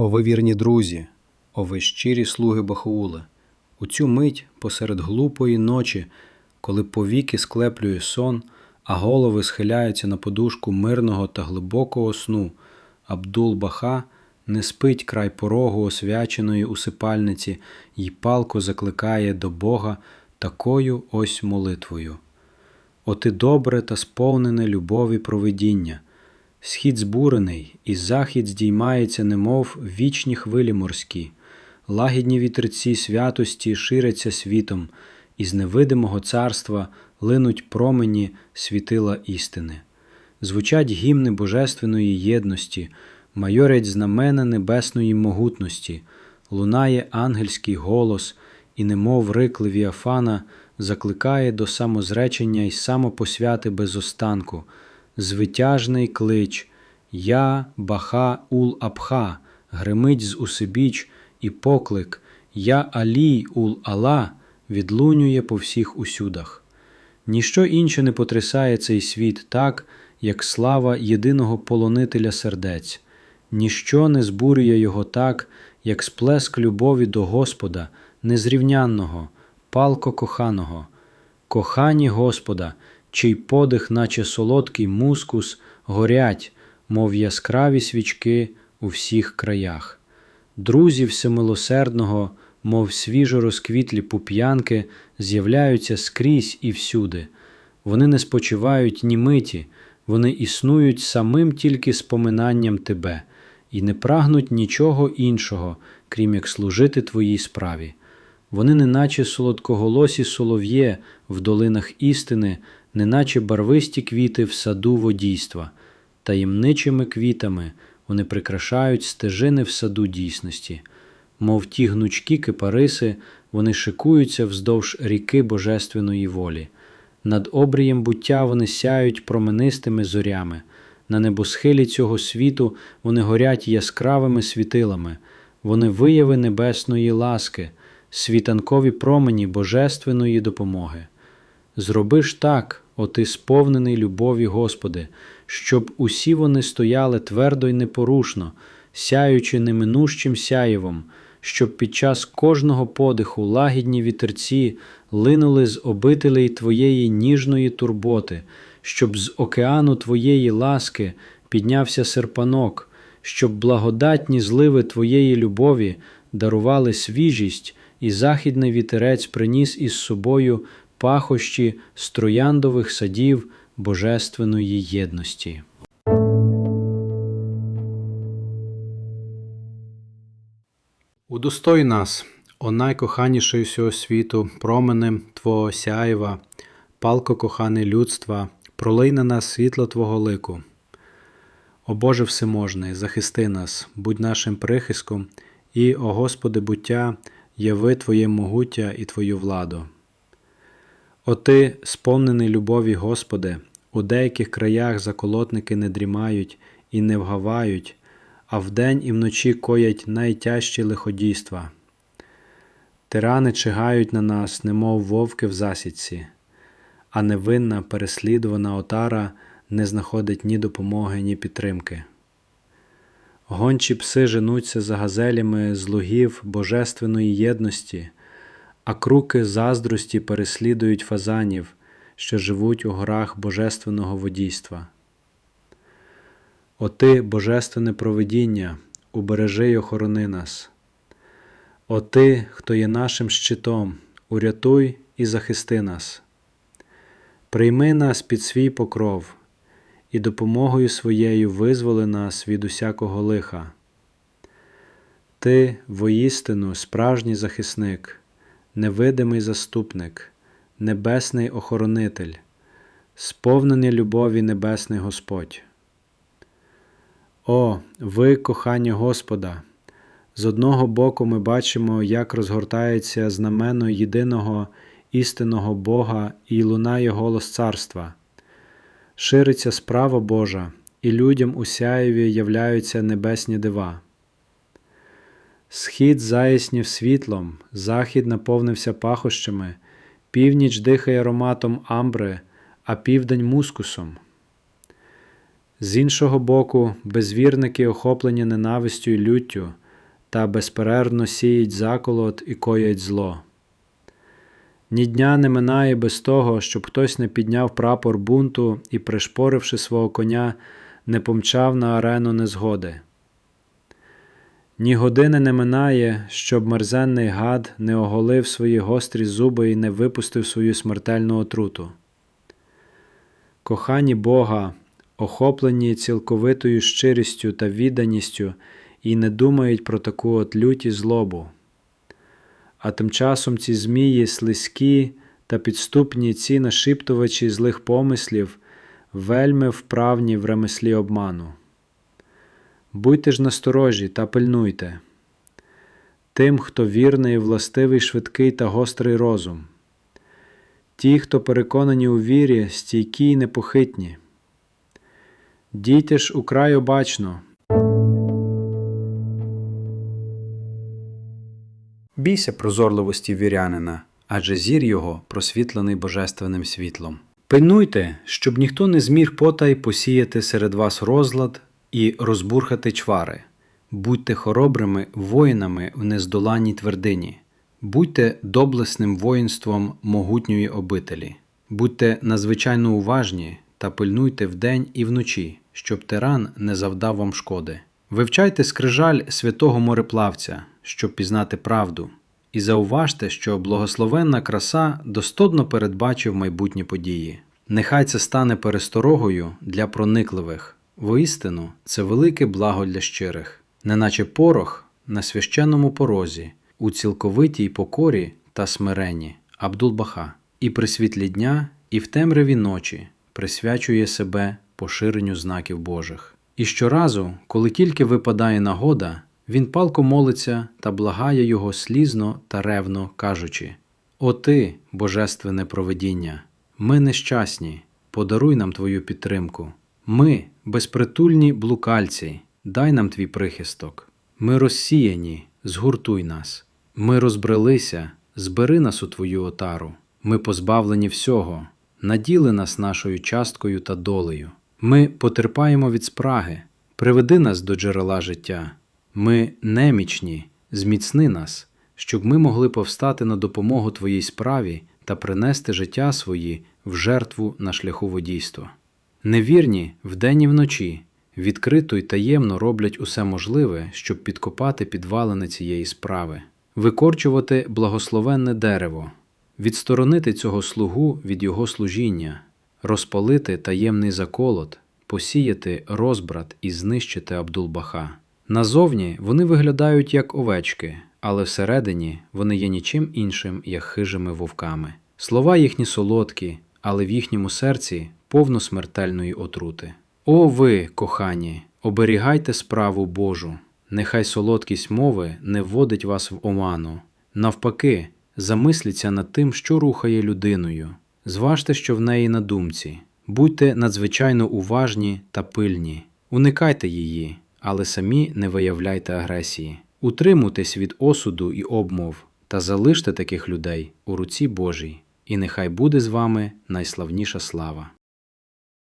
О ви вірні друзі, о ви щирі слуги Бахаули, у цю мить посеред глупої ночі, коли повіки склеплює сон, а голови схиляються на подушку мирного та глибокого сну, Абдул-Баха не спить край порогу освяченої усипальниці й палко закликає до Бога такою ось молитвою. О ти добре та сповнене любові провидіння, Схід збурений, і захід здіймається, немов вічні хвилі морські, лагідні вітерці святості ширяться світом, і з невидимого царства линуть промені світила істини. Звучать гімни божественної єдності, майорять знамена небесної могутності, лунає ангельський голос, і, немов рик Левіафана, закликає до самозречення й самопосвяти без останку – звитяжний клич. Я Баха Ул Абха, гримить з усибіч, і поклик. Я Алій Ул Ала відлунює по всіх усюдах. Ніщо інше не потрясає цей світ так, як слава єдиного полонителя сердець, ніщо не збурює його так, як сплеск любові до Господа, незрівнянного, палко коханого, кохані Господа чий подих, наче солодкий мускус, горять, мов яскраві свічки у всіх краях. Друзі всемилосердного, мов свіжо розквітлі пуп'янки, з'являються скрізь і всюди. Вони не спочивають ні миті, вони існують самим тільки споминанням тебе і не прагнуть нічого іншого, крім як служити твоїй справі. Вони, неначе солодкоголосі солов'є в долинах істини, неначе барвисті квіти в саду водійства, таємничими квітами вони прикрашають стежини в саду дійсності, мов ті гнучкі кипариси, вони шикуються вздовж ріки Божественної волі. Над обрієм буття вони сяють променистими зорями, на небосхилі цього світу вони горять яскравими світилами, вони вияви небесної ласки, світанкові промені Божественної допомоги. Зроби ж так, о ти сповнений любові, Господи, щоб усі вони стояли твердо й непорушно, сяючи неминущим сяєвом, щоб під час кожного подиху лагідні вітерці линули з обителей Твоєї ніжної турботи, щоб з океану Твоєї ласки піднявся серпанок, щоб благодатні зливи Твоєї любові дарували свіжість, і західний вітерець приніс із собою пахощі з трояндових садів Божественної єдності. Удостой нас, о найкоханіший всього світу, променем Твого сяєва, палко кохане людства, пролий на нас світло Твого лику. О Боже Всеможний, захисти нас, будь нашим прихистком, і, о Господи, буття, яви Твоє могуття і Твою владу. О ти, сповнений любові, Господи, у деяких краях заколотники не дрімають і не вгавають, а вдень і вночі коять найтяжчі лиходійства. Тирани чигають на нас, немов вовки в засідці, а невинна, переслідувана отара не знаходить ні допомоги, ні підтримки. Гончі пси женуться за газелями з лугів божественної єдності а круки заздрості переслідують фазанів, що живуть у горах божественного водійства. О ти, Божественне провидіння, убережи й охорони нас. О ти, хто є нашим щитом, урятуй і захисти нас. Прийми нас під свій покров і допомогою своєю визволи нас від усякого лиха. Ти, воістину, справжній захисник невидимий заступник, небесний охоронитель, сповнений любові Небесний Господь. О, ви, кохання Господа! З одного боку ми бачимо, як розгортається знамено єдиного істинного Бога і лунає голос царства, шириться справа Божа, і людям у сяєві являються небесні дива. Схід заяснів світлом, захід наповнився пахощами, північ дихає ароматом амбри, а південь мускусом. З іншого боку, безвірники, охоплені ненавистю й люттю, та безперервно сіють заколот і коять зло. Ні дня не минає без того, щоб хтось не підняв прапор бунту і, пришпоривши свого коня, не помчав на арену незгоди. Ні години не минає, щоб мерзенний гад не оголив свої гострі зуби і не випустив свою смертельну отруту. Кохані Бога, охоплені цілковитою щирістю та відданістю, і не думають про таку от лють і злобу. А тим часом ці змії слизькі та підступні ці нашіптувачі злих помислів вельми вправні в ремеслі обману. Будьте ж насторожі та пильнуйте. Тим, хто вірний, властивий, швидкий та гострий розум. Ті, хто переконані у вірі, стійкі й непохитні. Дійте ж украй обачно. Бійся прозорливості вірянина, адже зір його просвітлений божественним світлом. Пильнуйте, щоб ніхто не зміг потай посіяти серед вас розлад і розбурхати чвари. Будьте хоробрими воїнами в нездоланній твердині, будьте доблесним воїнством могутньої обителі, будьте надзвичайно уважні та пильнуйте вдень і вночі, щоб тиран не завдав вам шкоди. Вивчайте скрижаль святого мореплавця, щоб пізнати правду, і зауважте, що благословенна краса достодно передбачив майбутні події. Нехай це стане пересторогою для проникливих. Воістину, це велике благо для щирих, неначе порох на священному порозі, у цілковитій покорі та смиренні Абдулбаха, і при світлі дня, і в темряві ночі присвячує себе поширенню знаків Божих. І щоразу, коли тільки випадає нагода, він палко молиться та благає його слізно та ревно, кажучи: О ти, божественне провидіння, ми нещасні, подаруй нам твою підтримку. Ми, безпритульні блукальці, дай нам твій прихисток. Ми розсіяні, згуртуй нас. Ми розбрелися, збери нас у твою отару. Ми позбавлені всього, наділи нас нашою часткою та долею. Ми потерпаємо від спраги, приведи нас до джерела життя. Ми немічні, зміцни нас, щоб ми могли повстати на допомогу Твоїй справі та принести життя свої в жертву на шляху водійства. Невірні вдень і вночі, відкрито й таємно роблять усе можливе, щоб підкопати підвалини цієї справи, викорчувати благословенне дерево, відсторонити цього слугу від його служіння, розпалити таємний заколот, посіяти розбрат і знищити Абдулбаха. Назовні вони виглядають як овечки, але всередині вони є нічим іншим, як хижими вовками. Слова їхні солодкі, але в їхньому серці повно смертельної отрути. О ви, кохані, оберігайте справу Божу, нехай солодкість мови не вводить вас в оману. Навпаки, замисліться над тим, що рухає людиною. Зважте, що в неї на думці, будьте надзвичайно уважні та пильні, уникайте її, але самі не виявляйте агресії, утримуйтесь від осуду і обмов та залиште таких людей у руці Божій, і нехай буде з вами найславніша слава.